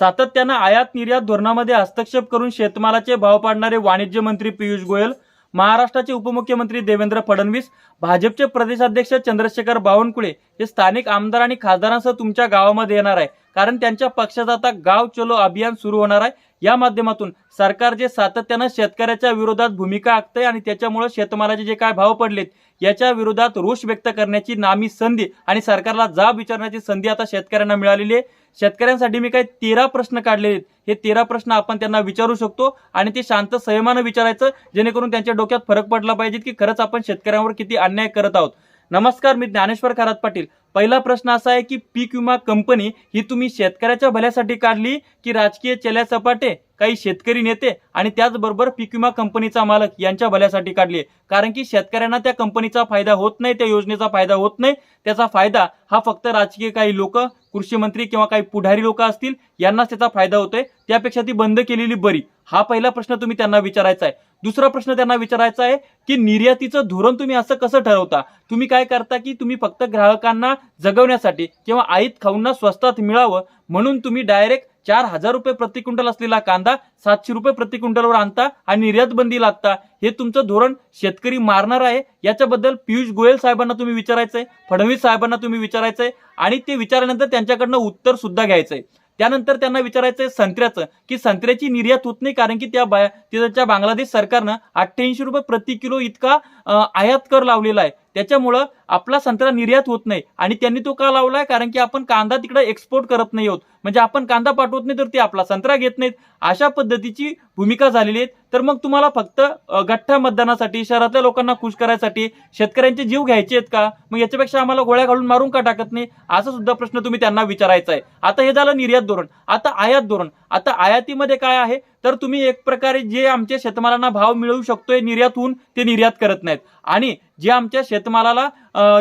सातत्यानं आयात निर्यात धोरणामध्ये हस्तक्षेप करून शेतमालाचे भाव पाडणारे वाणिज्य मंत्री पियुष गोयल महाराष्ट्राचे उपमुख्यमंत्री देवेंद्र फडणवीस भाजपचे प्रदेशाध्यक्ष चंद्रशेखर बावनकुळे हे स्थानिक आमदार आणि खासदारांसह तुमच्या गावामध्ये येणार आहे. कारण त्यांच्या पक्षाचा आता गाव चलो अभियान सुरू होणार आहे. या माध्यमातून सरकार जे सातत्यानं शेतकऱ्याच्या विरोधात भूमिका आखतंय आणि त्याच्यामुळे शेतमालाचे जे काय भाव पडलेत याच्या विरोधात रोष व्यक्त करण्याची नामी संधी आणि सरकारला जाब विचारण्याची संधी आता शेतकऱ्यांना मिळालेली आहे. शेतकऱ्यांसाठी मी काही तेरा प्रश्न काढले आहेत. हे तेरा प्रश्न आपण त्यांना विचारू शकतो आणि ते शांत संयमानं विचारायचं जेणेकरून त्यांच्या डोक्यात फरक पडला पाहिजे की खरंच आपण शेतकऱ्यांवर किती अन्याय करत आहोत. नमस्कार मी ज्ञानेश्वर खरात पाटील. पहिला प्रश्न असा आहे की पीक विमा कंपनी ही तुम्ही शेतकऱ्याच्या भल्यासाठी काढली की राजकीय चल्या सपाटे काही शेतकरी नेते आणि त्याचबरोबर पीक विमा कंपनीचा मालक यांच्या भल्यासाठी काढली कारण की शेतकऱ्यांना त्या कंपनीचा फायदा होत नाही त्या योजनेचा फायदा होत नाही. त्याचा फायदा हा फक्त राजकीय काही लोक कृषी मंत्री किंवा काही पुढारी लोक असतील यांनाच त्याचा फायदा होतोय. त्यापेक्षा ती बंद केलेली बरी. हा पहिला प्रश्न तुम्ही त्यांना विचारायचा आहे. दुसरा प्रश्न त्यांना विचारायचा आहे की निर्यातीचं धोरण तुम्ही असं कसं ठरवता? तुम्ही काय करता की तुम्ही फक्त ग्राहकांना जगवण्यासाठी किंवा आईत खाऊंना स्वस्तात मिळावं म्हणून तुम्ही डायरेक्ट चार हजार रुपये प्रति क्विंटल असलेला कांदा सातशे रुपये प्रति क्विंटलवर आणता आणि निर्यात बंदी लागता हे तुमचं धोरण शेतकरी मारणार आहे. याच्याबद्दल पियुष गोयल साहेबांना तुम्ही विचारायचंय फडणवीस साहेबांना तुम्ही विचारायचंय आणि ते विचारल्यानंतर त्यांच्याकडनं उत्तर सुद्धा घ्यायचंय. त्यानंतर त्यांना विचारायचंय संत्र्याचं की संत्र्याची निर्यात होत नाही कारण की त्या बा- बांगलादेश सरकारनं अठ्ठ्याऐंशी रुपये प्रति किलो इतका आयात कर लावलेला आहे. त्याच्यामुळं आपला संत्रा निर्यात होत नाही. आणि त्यांनी तो का लावलाय? कारण की आपण कांदा तिकडे एक्सपोर्ट करत नाही आहोत. म्हणजे आपण कांदा पाठवत नाही तर ते आपला संत्रा घेत नाहीत. अशा पद्धतीची भूमिका झालेली आहे. तर मग तुम्हाला फक्त गठ्ठा मतदानासाठी शहरातल्या लोकांना खुश करायसाठी शेतकऱ्यांचे जीव घ्यायचे आहेत का? मग याच्यापेक्षा आम्हाला गोळ्या घालून मारून का टाकत नाही? असा सुद्धा प्रश्न तुम्ही त्यांना विचारायचा आहे. आता हे झालं निर्यात धोरण. आता आयात धोरण. आता आयातीमध्ये काय आहे? तर तुम्ही एक प्रकारे जे आमच्या शेतमालांना भाव मिळवू शकतोय निर्यात होऊन ते निर्यात करत नाहीत. आणि जे आमच्या शेतमालाला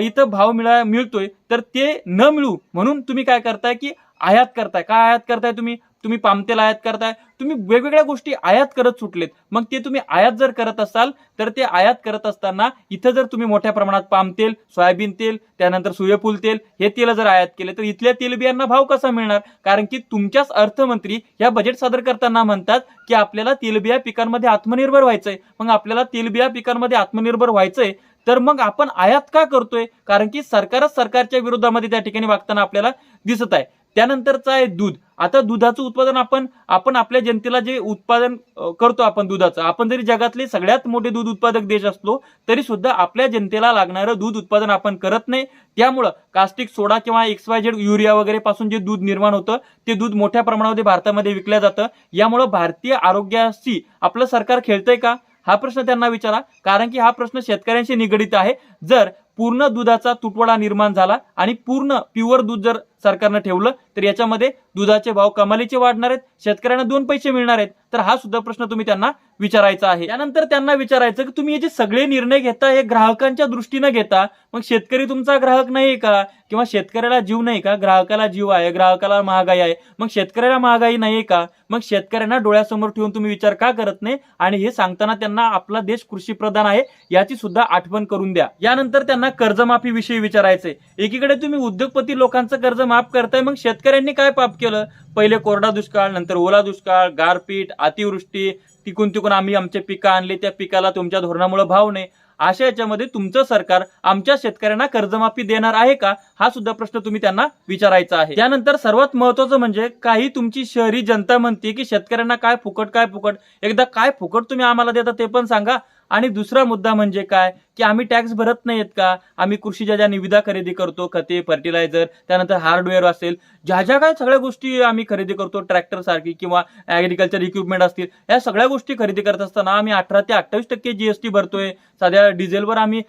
इथं भाव मिळा मिळतोय तर ते न मिळू म्हणून तुम्ही काय करताय की आयात करताय. काय आयात करताय तुम्ही? तुम्ही पामतेल आयात करताय तुम्ही वेगवेगळ्या गोष्टी आयात करत सुटलेत. मग ते तुम्ही आयात जर करत असाल तर ते आयात करत असताना इथं जर तुम्ही मोठ्या प्रमाणात पाम तेल सोयाबीन तेल त्यानंतर सूर्यफूल तेल हे तेल जर आयात केले तर इथल्या तेलबियांना भाव कसा मिळणार? कारण की तुमच्याच अर्थमंत्री या बजेट सादर करताना म्हणतात की आपल्याला तेलबिया पिकांमध्ये आत्मनिर्भर व्हायचंय. मग आपल्याला तेलबिया पिकांमध्ये आत्मनिर्भर व्हायचंय तर मग आपण आयात का करतोय? कारण की सरकारच सरकारच्या विरोधामध्ये त्या ठिकाणी वागताना आपल्याला दिसत आहे. त्यानंतरचं आहे दूध. आता दुधाचं उत्पादन आपण आपण आपल्या जनतेला जे उत्पादन करतो आपण दुधाचं आपण जरी जगातले सगळ्यात मोठे दूध उत्पादक देश असलो तरी सुद्धा आपल्या जनतेला लागणारं दूध उत्पादन आपण करत नाही. त्यामुळं कास्टिक सोडा किंवा एक्स वाय झेड युरिया वगैरे पासून जे दूध निर्माण होतं ते दूध मोठ्या प्रमाणामध्ये भारतामध्ये विकलं जातं. यामुळं भारतीय आरोग्याशी आपलं सरकार खेळतंय का? हा प्रश्न त्यांना विचारा. कारण की हा प्रश्न शेतकऱ्यांशी निगडित आहे. जर पूर्ण दुधाचा तुटवडा निर्माण झाला आणि पूर्ण प्युअर दूध जर सरकारनं ठेवलं तर याच्यामध्ये दुधाचे भाव कमालीचे वाढणार आहेत शेतकऱ्यांना दोन पैसे मिळणार आहेत. तर हा सुद्धा प्रश्न तुम्ही त्यांना विचारायचा आहे. त्यानंतर त्यांना विचारायचं की तुम्ही हे जे सगळे निर्णय घेता हे ग्राहकांच्या दृष्टीनं घेता मग शेतकरी तुमचा ग्राहक नाही का? किंवा शेतकऱ्याला जीव नाही का? ग्राहकाला जीव आहे ग्राहकाला महागाई आहे मग शेतकऱ्याला महागाई नाही का? मग शेतकऱ्यांना डोळ्यासमोर ठेवून तुम्ही विचार का करत नाही? आणि हे सांगताना त्यांना आपला देश कृषी प्रधान आहे याची सुद्धा आठवण करून द्या. यानंतर त्यांना कर्जमाफी विषयी विचारायचंय एकीकडे तुम्ही उद्योगपती लोकांचं कर्ज माफ करताय मग शेतकऱ्यांनी काय पाप केलं? पहिले कोरडा दुष्काळ नंतर ओला दुष्काळ गारपीट अतिवृष्टी तिकून तिकून आम्ही आमचे पिकं आणले त्या पिकाला तुमच्या धोरणामुळे भाव नाही. अशा याच्यामध्ये तुमचं सरकार आमच्या शेतकऱ्यांना कर्जमाफी देणार आहे का? हा सुद्धा प्रश्न तुम्ही त्यांना विचारायचा आहे. त्यानंतर सर्वात महत्वाचं म्हणजे काही तुमची शहरी जनता म्हणते की शेतकऱ्यांना काय फुकट काय फुकट? एकदा काय फुकट तुम्ही आम्हाला देता ते पण सांगा. आणि दुसरा मुद्दा म्हणजे काय? की आम्ही टॅक्स भरत नाहीत का? आम्ही कृषीच्या ज्या निविदा खरेदी करतो खते फर्टिलायझर त्यानंतर हार्डवेअर असेल ज्या ज्या काय सगळ्या गोष्टी आम्ही खरेदी करतो ट्रॅक्टर सारखी किंवा ऍग्रिकल्चर इक्विपमेंट असतील या सगळ्या गोष्टी खरेदी करत असताना आम्ही अठरा ते अठ्ठावीस टक्के जीएसटी भरतोय. साध्या डिझेलवर आम्ही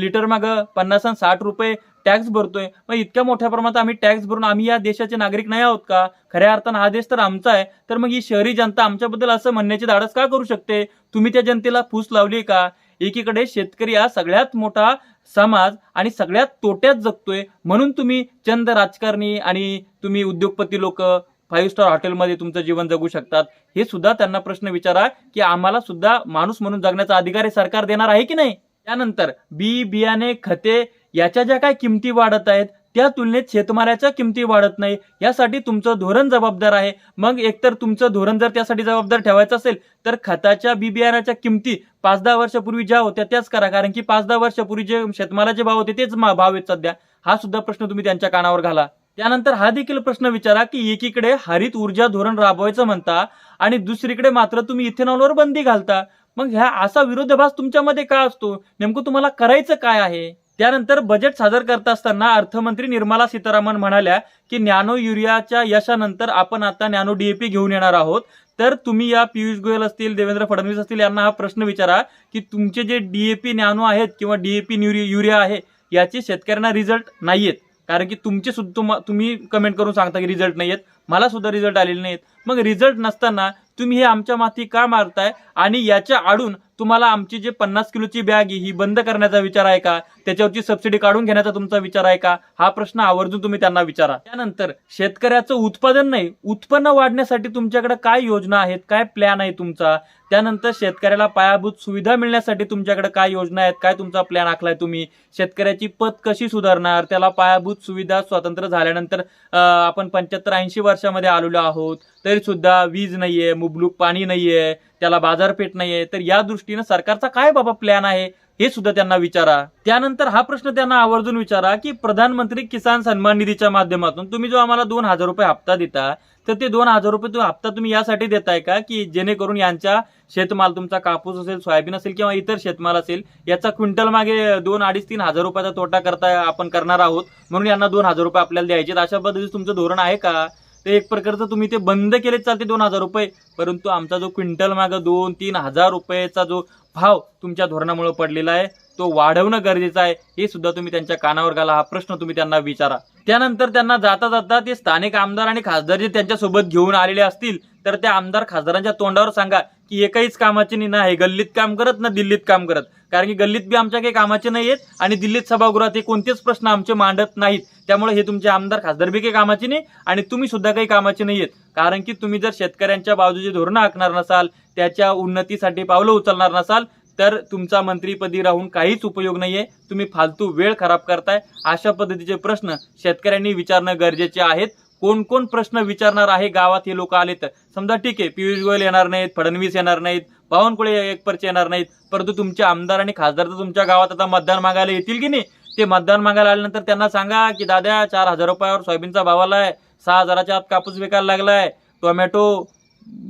लिटर मागं पन्नास आणि साठ रुपये टॅक्स भरतोय. मग इतक्या मोठ्या प्रमाणात आम्ही टॅक्स भरून आम्ही या देशाचे नागरिक नाही आहोत का? खऱ्या अर्थानं हा देश तर आमचा आहे. तर मग ही शहरी जनता आमच्याबद्दल असं म्हणण्याची धाडस का करू शकते? तुम्ही त्या जनतेला फूस लावली का? एकीकडे शेतकरी हा सगळ्यात मोठा समाज आणि सगळ्यात तोट्यात जगतोय. म्हणून तुम्ही चंद राजकारणी आणि तुम्ही उद्योगपती लोक फाईव्ह स्टार हॉटेलमध्ये तुमचं जीवन जगू शकतात. हे सुद्धा त्यांना प्रश्न विचारा की आम्हाला सुद्धा माणूस म्हणून जगण्याचा अधिकार हे सरकार देणार आहे की नाही? त्यानंतर बी बियाणे खते याच्या ज्या काय किमती वाढत आहेत त्या तुलनेत शेतमालाच्या किमती वाढत नाही. यासाठी तुमचं धोरण जबाबदार आहे. मग एकतर तुमचं धोरण जर त्यासाठी जबाबदार ठेवायचं असेल तर खताच्या बी बियाण्याच्या किमती पाच दहा वर्षापूर्वी ज्या होत्या त्याच करा. कारण की पाच दहा वर्षापूर्वी जे शेतमालाचे भाव होते तेच भाव आहेत सध्या. हा सुद्धा प्रश्न तुम्ही त्यांच्या कानावर घाला. त्यानंतर हा देखील प्रश्न विचारा की एकीकडे हरित ऊर्जा धोरण राबवायचं म्हणता आणि दुसरीकडे मात्र तुम्ही इथेनॉलवर बंदी घालता. मग ह्या असा विरोधाभास तुमच्यामध्ये का असतो? नेमकं तुम्हाला करायचं काय आहे? त्यानंतर बजेट सादर करत असताना अर्थमंत्री निर्मला सीतारामन म्हणाल्या की नॅनो युरियाच्या यशानंतर आपण आता नॅनो डीएपी घेऊन येणार आहोत. तर तुम्ही या पियुष गोयल असतील देवेंद्र फडणवीस असतील यांना हा प्रश्न विचारा की तुमचे जे डीएपी नॅनो आहेत किंवा डीएपी युरिया आहे याचे शेतकऱ्यांना रिझल्ट नाहीयेत. कारण की तुमचे सुद्धा तुम्ही कमेंट करून सांगता की रिझल्ट आहेत मला सुद्धा रिझल्ट आलेले नाहीत मग रिझल्ट नसताना तुम्ही हे आमच्या माती का मारताय? आणि याच्या आडून तुम्हाला आमची जे पन्नास किलोची बॅग आहे ही बंद करण्याचा विचार आहे का? त्याच्यावरची सबसिडी काढून घेण्याचा तुमचा विचार आहे का? हा प्रश्न आवर्जून तुम्ही त्यांना विचारा. त्यानंतर शेतकऱ्याचं उत्पादन नाही उत्पन्न वाढण्यासाठी तुमच्याकडे काय योजना आहेत? काय प्लॅन आहे तुमचा? त्यानंतर शेतकऱ्याला पायाभूत सुविधा मिळण्यासाठी तुमच्याकडे काय योजना आहेत? काय तुमचा प्लॅन आखलाय तुम्ही? शेतकऱ्याची पत कशी सुधारणार? त्याला पायाभूत सुविधा स्वातंत्र्य झाल्यानंतर आपण पंच्याहत्तर ऐंशी वर्षामध्ये आलेलो आहोत. तरी सुद्धा वीज नाहीये मुबलूक पाणी नाहीये त्याला बाजारपेठ नाहीये. तर या दृष्टीनं सरकारचा काय बाबा प्लॅन आहे हे सुद्धा त्यांना विचारा. त्यानंतर हा प्रश्न त्यांना आवर्जून विचारा की प्रधानमंत्री किसान सन्मान निधीच्या माध्यमातून तुम्ही जो आम्हाला दोन हजार रुपये हप्ता देता तर ते दोन हजार रुपये तो हप्ता तुम्ही यासाठी देताय का? की जेणेकरून यांच्या शेतमाल तुमचा कापूस असेल सोयाबीन असेल किंवा इतर शेतमाल असेल याचा क्विंटल मागे दोन अडीच तीन हजार रुपयाचा तोटा करता आपण करणार आहोत म्हणून यांना दोन हजार रुपये आपल्याला द्यायचे अशा पद्धतीचं तुमचं धोरण आहे का? तर एक प्रकारचं तुम्ही ते बंद केले चालते दोन हजार रुपये. परंतु आमचा जो क्विंटल मागं दोन तीन हजार रुपयेचा जो भाव तुमच्या धोरणामुळे पडलेला आहे तो वाढवणं गरजेचं आहे हे सुद्धा तुम्ही त्यांच्या कानावर घाला हा प्रश्न तुम्ही त्यांना विचारा. त्यानंतर त्यांना जाता जाता ते स्थानिक आमदार आणि खासदार जे त्यांच्यासोबत घेऊन आलेले असतील तर त्या आमदार खासदारांच्या तोंडावर सांगा की एकाहीच कामाचे नाही ना हे गल्लीत काम करत ना दिल्लीत काम करत. कारण की गल्लीत बी आमच्या काही कामाचे नाही आहेत आणि दिल्लीत सभागृहात हे कोणतेच प्रश्न आमचे मांडत नाहीत. त्यामुळे हे तुमचे आमदार खासदार बी काही कामाचे नाही आणि तुम्ही सुद्धा काही कामाचे नाही आहेत कारण की तुम्ही जर शेतकऱ्यांच्या बाजूचे धोरणं आखणार नसाल त्याच्या उन्नतीसाठी पावलं उचलणार नसाल तर तुमचा मंत्रीपदी राहून काहीच उपयोग नाहीये. तुम्ही फालतू वेळ खराब करताय. अशा पद्धतीचे प्रश्न शेतकऱ्यांनी विचारणं गरजेचे आहेत. कोण कोण प्रश्न विचारणार आहे? गावात हे लोक आले तर समजा ठीक आहे पियुष गोयल येणार नाहीत फडणवीस येणार नाहीत बावनकुळे एकपरचे येणार नाहीत परंतु तुमचे आमदार आणि खासदार तर तुमच्या गावात आता मतदान मागायला येतील की नाही? ते मतदान मागायला आल्यानंतर त्यांना सांगा की दादा चार हजार रुपयावर सोयाबीनचा भाव आला आहे सहा हजाराच्या आत कापूस विकायला लागलाय टोमॅटो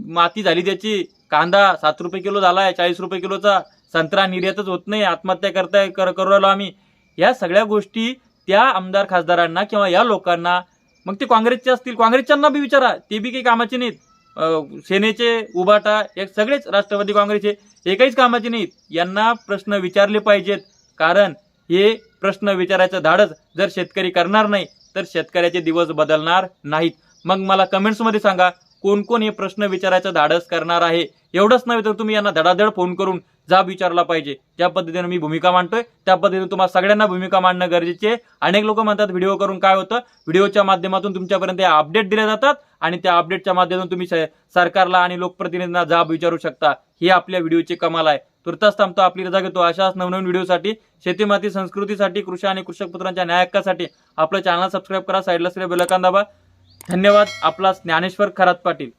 माती झाली त्याची कांदा सात रुपये किलो झाला आहे चाळीस रुपये किलोचा संत्रा निर्यातच होत नाही आत्महत्या करताय कर करू राहिलो आम्ही. या सगळ्या गोष्टी त्या आमदार खासदारांना किंवा या लोकांना मग ते काँग्रेसचे असतील. काँग्रेसच्यांना बी विचारा. ते बी काही कामाचे नाहीत. सेनेचे उभाटा हे सगळेच राष्ट्रवादी काँग्रेसचे. हे काहीच कामाचे नाहीत. यांना प्रश्न विचारले पाहिजेत. कारण हे प्रश्न विचारायचं धाडस. जर शेतकरी करणार नाही तर शेतकऱ्याचे दिवस बदलणार नाहीत. मग मला कमेंट्समध्ये सांगा कोण कोण हे प्रश्न विचारायचं धाडस करणार आहे? एवढंच नव्हे तर तुम्ही यांना धडाधड फोन करून जाब विचारला पाहिजे. ज्या पद्धतीने मी भूमिका मांडतोय त्या पद्धतीने तुम्हाला सगळ्यांना भूमिका मांडणं गरजेचे आहे. अनेक लोक म्हणतात व्हिडिओ करून काय होतं? व्हिडिओच्या माध्यमातून तुमच्यापर्यंत अपडेट दिले जातात आणि त्या अपडेटच्या माध्यमातून तुम्ही स- सरकारला आणि लोकप्रतिनिधींना जाब विचारू शकता. ही आपल्या व्हिडिओची कमाल आहे. तुर्तास थांबतो आपली रजा घेतो. अशाच नवनवीन व्हिडिओसाठी शेतीमाती संस्कृतीसाठी कृषी आणि कृषक पुत्रांच्या न्याय हक्कासाठी आपलं चॅनल सबस्क्राईब करा. साईडला असलेल्या बेलकान दाबा. धन्यवाद. आपला ज्ञानेश्वर खरात पाटील.